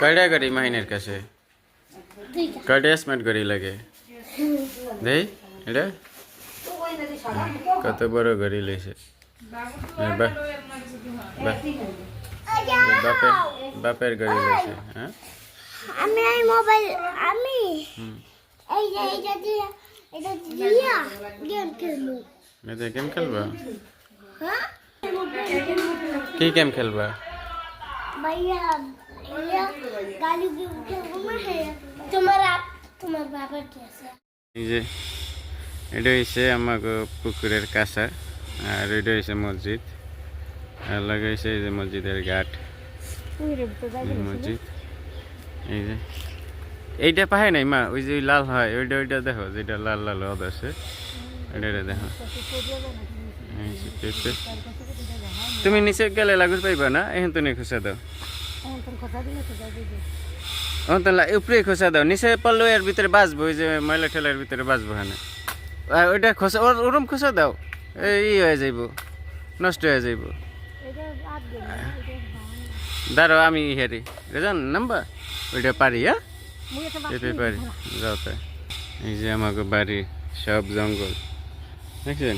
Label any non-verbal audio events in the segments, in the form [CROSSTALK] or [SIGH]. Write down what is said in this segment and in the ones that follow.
কয়টা গাড়ি মাহিনের কাছে কয়টা স্মার্ট গাড়ি লাগে দেই এটা কত বড় গাড়ি লইছে এ বা- বা- এ বাপের বাপের গাড়ি লইছে হ্যাঁ আমি এই মোবাইল আমি হুম। এই যে এটা দিয়ে এটা দিয়া গেম খেলব এটা গেম খেলবা হ্যাঁ কি গেম খেলবা ভাইয়া হ্যাঁ এই যে, এটা হচ্ছে আমাকে পুকুরের কাছা আর এটা হচ্ছে মসজিদ। আর লাগাইছে এই যে মসজিদের ঘাট। মসজিদ। এই যে। এইটা পাহে নাই, মা, ওই যে লাল হয়, ওইটা ওইটা দেখো, যেটা লাল লাল হদ আছে। ওইটা দেখো। তুমি নিচে গেলে লাগুর পাইবা না? এখন তো নেই খুঁজা দাও। উপরে খোসা দাও, নিচে পড়ল এর ভিতরে বাঁচবো, ওই যে ময়লা ঠেলার ভিতরে বাঁচবো হ্যাঁ আর ওইটা খোসা ওর ওরম খোসা দাও এই হয়ে যাইব, নষ্ট হয়ে যাইব। দাঁড়াও, আমি হেরি। রেজান নাম্বা ওইটা পারি হ্যাঁ? পেঁপে পারি। যাও তাই। এই যে আমাকে বাড়ি, সব জঙ্গল। দেখছেন?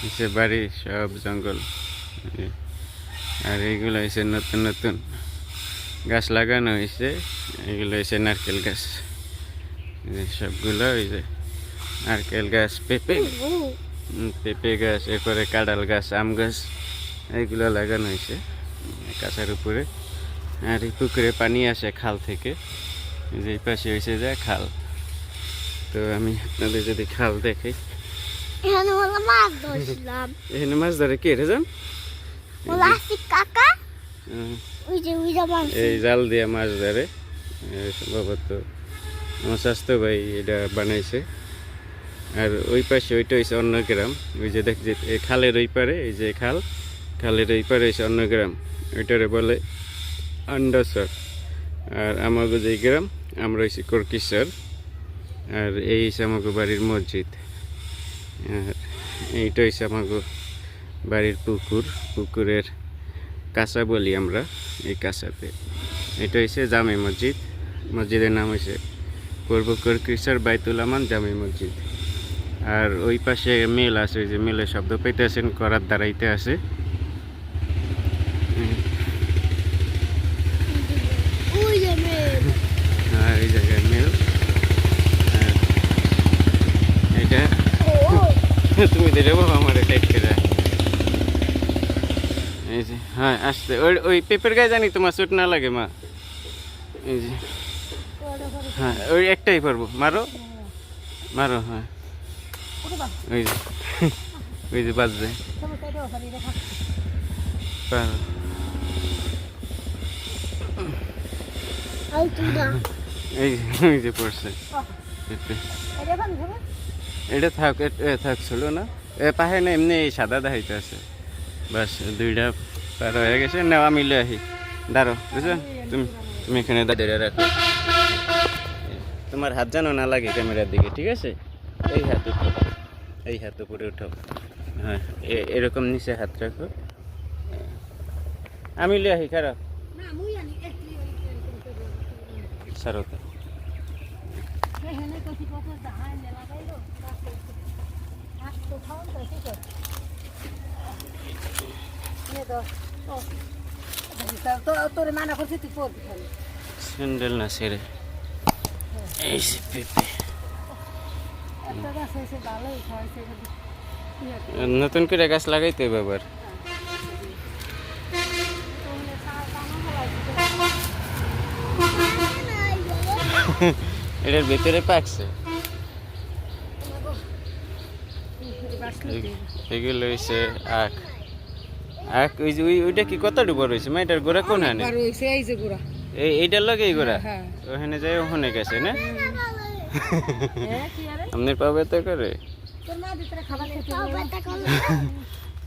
নিচে বাড়ি, সব জঙ্গল। আর এইগুলো হয়েছে নতুন নতুন গাছ লাগানো হয়েছে এগুলো হয়েছে নারকেল গাছ। সবগুলো ওই যে নারকেল গাছ পেঁপে। পেঁপে গাছ এরপরে কাঁঠাল গাছ আম গাছ এইগুলো লাগানো হয়েছে কাঁচার উপরে। আর এই পুকুরে পানি আসে খাল থেকে। যে পাশে হয়েছে যে খাল। তো আমি আপনাদের যদি খাল দেখি এখানে মাছ ধরছিলাম। এখানে মাছ ধরে কে রে যান কাকা এই জাল দিয়ে মাছ ধরে। সম্ভবত আমার স্বাস্থ্য ভাই এটা বানাইছে। আর ওই পাশে ওইটা হয়েছে অন্য গ্রাম। ওই যে দেখ এই খালের ওই পারে এই যে খাল খালের ওই পারে হয়েছে অন্য গ্রাম। ওইটারে বলে আন্ডাসর। আর আমাকে যে গ্রাম আমরা হয়েছি কর্কিশ্বর। আর এই হচ্ছে আমাকে বাড়ির মসজিদ। আর এইটা হচ্ছে আমাকে বাড়ির পুকুর পুকুরের কাঁচা বলি আমরা এই কাঁচাতে। এটা হচ্ছে জামে মসজিদ। মসজিদের নাম হয়েছে পূর্ব কৃষ্ণর বাইতুল আমান জামে মসজিদ। আর ওই পাশে মেল আছে ওই যে মেলের শব্দ পেতেছেন করার দাঁড়াইতে আছে। আর এই জায়গায় মেল। আর এটা? [LAUGHS] তুমি দিলে বাবা আমার যে হ্যাঁ আসতে ওই ওই পেপার গায়ে জানি তোমার চোট না লাগে, মা। এই যে। হ্যাঁ ওই একটাই পারব। মারো? মারো হ্যাঁ। ওই যে। ওই যে বাজবে পারো। এই ওই যে পড়ছে। এটা থাক থাক, ছিল না। এ পাহে না, এমনি সাদা দেখাইতে আছে। বাস, দুইটা পার হয়ে গেছে, নেওয়া মিলে আহি। দাঁড়ো, বুঝছ? তুমি তুমি এখানে দাঁড়িয়ে রাখো। তোমার হাত জানো না লাগে ক্যামেরার দিকে, ঠিক আছে? এই হাত উঠো এই হাত উপরে উঠো হ্যাঁ এরকম নিচে হাত রাখো। আমি লিয়ে আহি, খারাপ। সারতা তোর মানা করছি তুই নতুন করে গাছ লাগাইতে হবে [LAUGHS] এটার ভিতরে পাকছে। এগুলো হয়েছে আখ। আখ ওই যে ওই ওইটা কি কত ডুবো রয়েছে? মা এটার গোড়া কোন হানে আর এই যে গুড়া। এই এইটার লগে এই গোড়া? হ্যাঁ ওখানে যাই ওখানে গেছে না? হ্যাঁ। [LAUGHS] কি আরে? আপনার পাবে তো করে?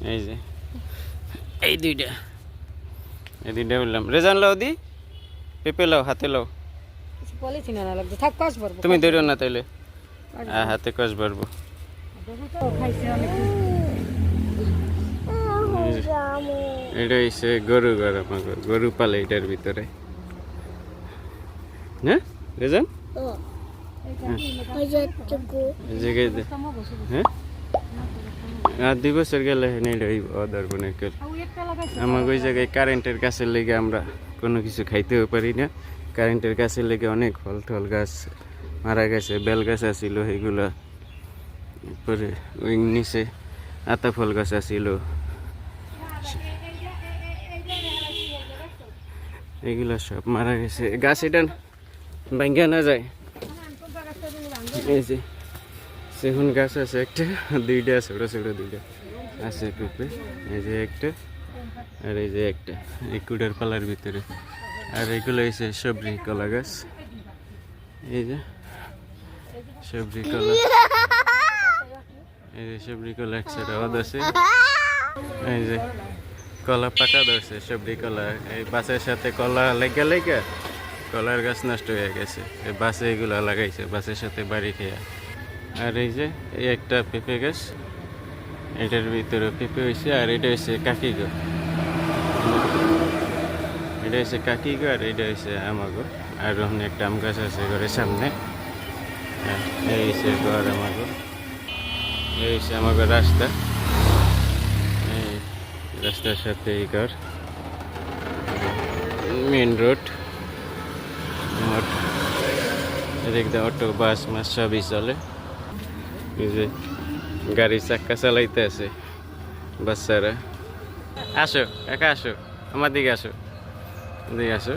[LAUGHS] এই যে। এই দুইটা। এই দুইটা বললাম। রেজান লাও দি। পেঁপে লাও হাতে লাও। তুমি ধরো না তাইলে। আর হাতে কষ অনেক এটা হচ্ছে গরু ঘর আমাকে গরু পালে এটার ভিতরে। হ্যাঁ। দে- হ্যাঁ? আর দুই বছর গেলে অদর্পণের কেল আমাকে ওই জায়গায় কারেন্টের গাছের লেগে আমরা কোনো কিছু খাইতেও পারি না। কারেন্টের গাছের লেগে অনেক ফল টল গাছ মারা গেছে বেল গাছ আছিল সেইগুলো পরে ওই নিচে আতা ফল গাছ আছিল। এগুলো সব মারা গেছে। গাছ এটা ভাঙ্গা না যায়? এই যে, সেগুন গাছ আছে একটা, দুইটা ছোট ছোট দুইটা আছে পেঁপে এই যে একটা, আর এই যে একটা, এই কুড়ের পালার ভিতরে। আর এগুলো হয়েছে সবজি, কলা গাছ। এই যে, সবজি, কলা। এই যে সবজি, কলা একসাথে আওয়াজ আছে এই যে কলা পাকা ধরছে, সবজি কলা। এই বাসের সাথে কলা লেগে লেগে কলার গাছ নষ্ট হয়ে গেছে। এই বাসে এগুলো লাগাইছে বাসের সাথে বাড়ি খেয়া। আর এই যে, এই একটা পেঁপে গাছ, এটার ভিতরে পেঁপে হয়েছে আর এটা হচ্ছে কাকি গো। এটা হচ্ছে কাকি গো আর এটা হচ্ছে আমাগো আর ওখানে একটা আম গাছ আছে ঘরের সামনে। আর এই হচ্ছে ঘর আমাগো এই হচ্ছে আমাগো রাস্তা। রাস্তার সাথে এই ঘর। মেন রোড দেখতে অটো, বাস মাস সবই চলে। যে গাড়ি চাক্কা চালাইতে আছে বাচ্চারা। আসো, একা আসো, আমার দিকে আসো। দিকে আসো।